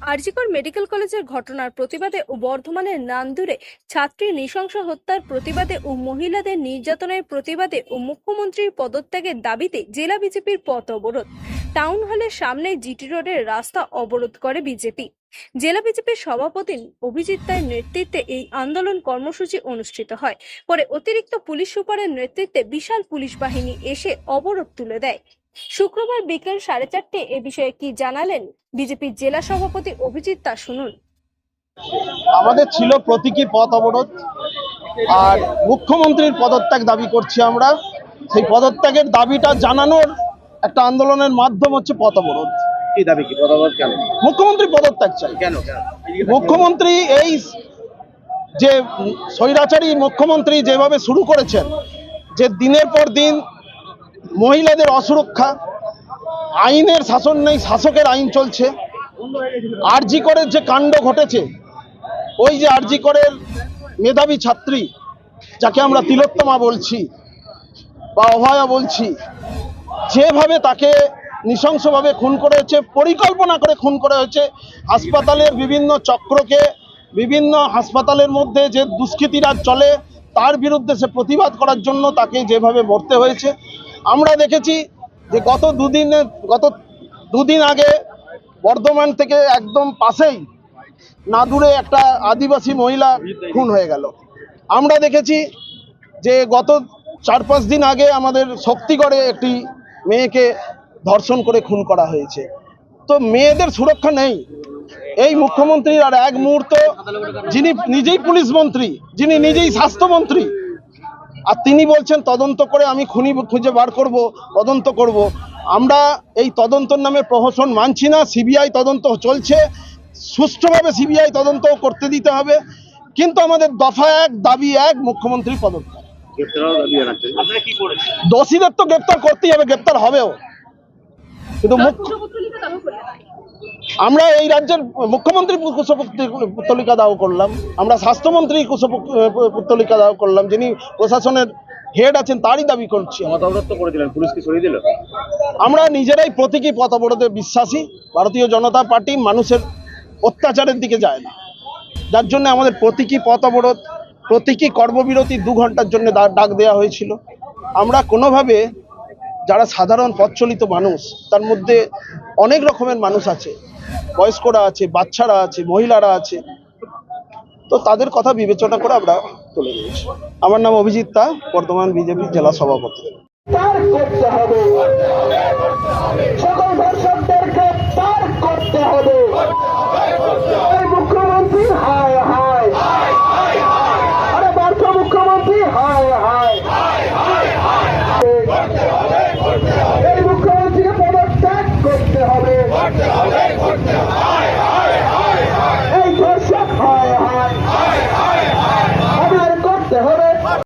RG Kar medical কলেজের ঘটনার প্রতিবাদে ও বর্ধমানের নান্দুরে ছাত্রী নৃশংস হত্যার প্রতিবাদে ও মহিলাদের নির্যাতনের প্রতিবাদে ও মুখ্যমন্ত্রীর পদত্যাগের দাবিতে জেলা বিজেপির পথ অবরোধ। টাউন হলের সামনে জিটি রোডের রাস্তা অবরোধ করে বিজেপি। জেলা বিজেপির সভাপতি অভিজিৎ রায়ের নেতৃত্বে এই আন্দোলন কর্মসূচি অনুষ্ঠিত হয়। পরে অতিরিক্ত পুলিশ সুপারের নেতৃত্বে বিশাল পুলিশ বাহিনী এসে অবরোধ তুলে দেয়। শুক্রবার বিকেল সাড়ে চারটে এ বিষয়ে কি জানালেন বিজেপির জেলা সভাপতি অভিজিৎ তা শুনুন। আমাদের ছিল প্রতীকী পথ অবরোধ আর মুখ্যমন্ত্রীর পদত্যাগ দাবি করছি আমরা। সেই পদত্যাগের দাবিটা জানানোর একটা আন্দোলনের মাধ্যম হচ্ছে পথ অবরোধ। কি দাবি কি পদাবত কেন? মুখ্যমন্ত্রী পদত্যাগ চাই। কেন? কেন মুখ্যমন্ত্রী এই যে স্বৈরাচারী মুখ্যমন্ত্রী যেভাবে শুরু করেছেন যে দিনের পর দিন মহিলাদের অসুরক্ষা, আইনের শাসন নেই, শাসকের আইন চলছে। আরজি করের যে কাণ্ড ঘটেছে, ওই যে আরজি করের মেধাবী ছাত্রী, যাকে আমরা তিলোত্তমা বলছি বা অভয়া বলছি, যেভাবে তাকে নৃশংসভাবে খুন করা হয়েছে, পরিকল্পনা করে খুন করা হয়েছে, হাসপাতালের বিভিন্ন চক্রকে, বিভিন্ন হাসপাতালের মধ্যে যে দুষ্কৃতিরাজ চলে, তার বিরুদ্ধে সে প্রতিবাদ করার জন্য তাকে যেভাবে মরতে হয়েছে আমরা দেখেছি যে গত দুদিনে, গত দুদিন আগে বর্ধমান থেকে একদম পাশেই না দূরে একটা আদিবাসী মহিলা খুন হয়ে গেল। আমরা দেখেছি যে গত চার পাঁচ দিন আগে আমাদের শক্তিগড়ে একটি মেয়েকে ধর্ষণ করে খুন করা হয়েছে। তো মেয়েদের সুরক্ষা নেই। এই মুখ্যমন্ত্রীর আর এক মুহূর্ত যিনি নিজেই পুলিশ মন্ত্রী, যিনি নিজেই স্বাস্থ্যমন্ত্রী আর তিনি বলছেন তদন্ত করে আমি খুনি খুঁজে বার করব তদন্ত করব। আমরা এই তদন্তর নামে প্রহসন মানছি না সিবিআই তদন্ত চলছে। সুষ্ঠুভাবে সিবিআই তদন্ত করতে দিতে হবে। কিন্তু আমাদের দফা এক দাবি এক মুখ্যমন্ত্রী পদত্যাগ। গ্রেপ্তারও দাবি জানাচ্ছেন। আপনারা কি করেছেন? দোষীদের তো গ্রেপ্তার করতেই হবে গ্রেপ্তার হবেও। কিন্তু মুখ্য আমরা এই রাজ্যের মুখ্যমন্ত্রী কুশপুত্তলিকা দাও করলাম। আমরা স্বাস্থ্যমন্ত্রী কুশপুত্তলিকা দাও করলাম। যিনি প্রশাসনের হেড আছেন তারই দাবি করছি আমরা। নিজেরাই প্রতীকী পথ অবরোধে বিশ্বাসী। ভারতীয় জনতা পার্টি মানুষের অত্যাচারের দিকে যায় না। যার জন্য আমাদের প্রতীকী পথ অবরোধ প্রতীকী কর্মবিরতি দু ঘণ্টার জন্য ডাক দেওয়া হয়েছিল। আমরা কোনোভাবে যারা সাধারণ পথচলিত মানুষ তার মধ্যে অনেক রকমের মানুষ আছে। বয়স্করা আছে, বাচ্চারা আছে, মহিলারা আছে। তো তাদের কথা বিবেচনা করে আমরা তুলে নিয়েছি। আমার নাম অভিজিৎ তা বর্তমান বিজেপির জেলা সভাপতি।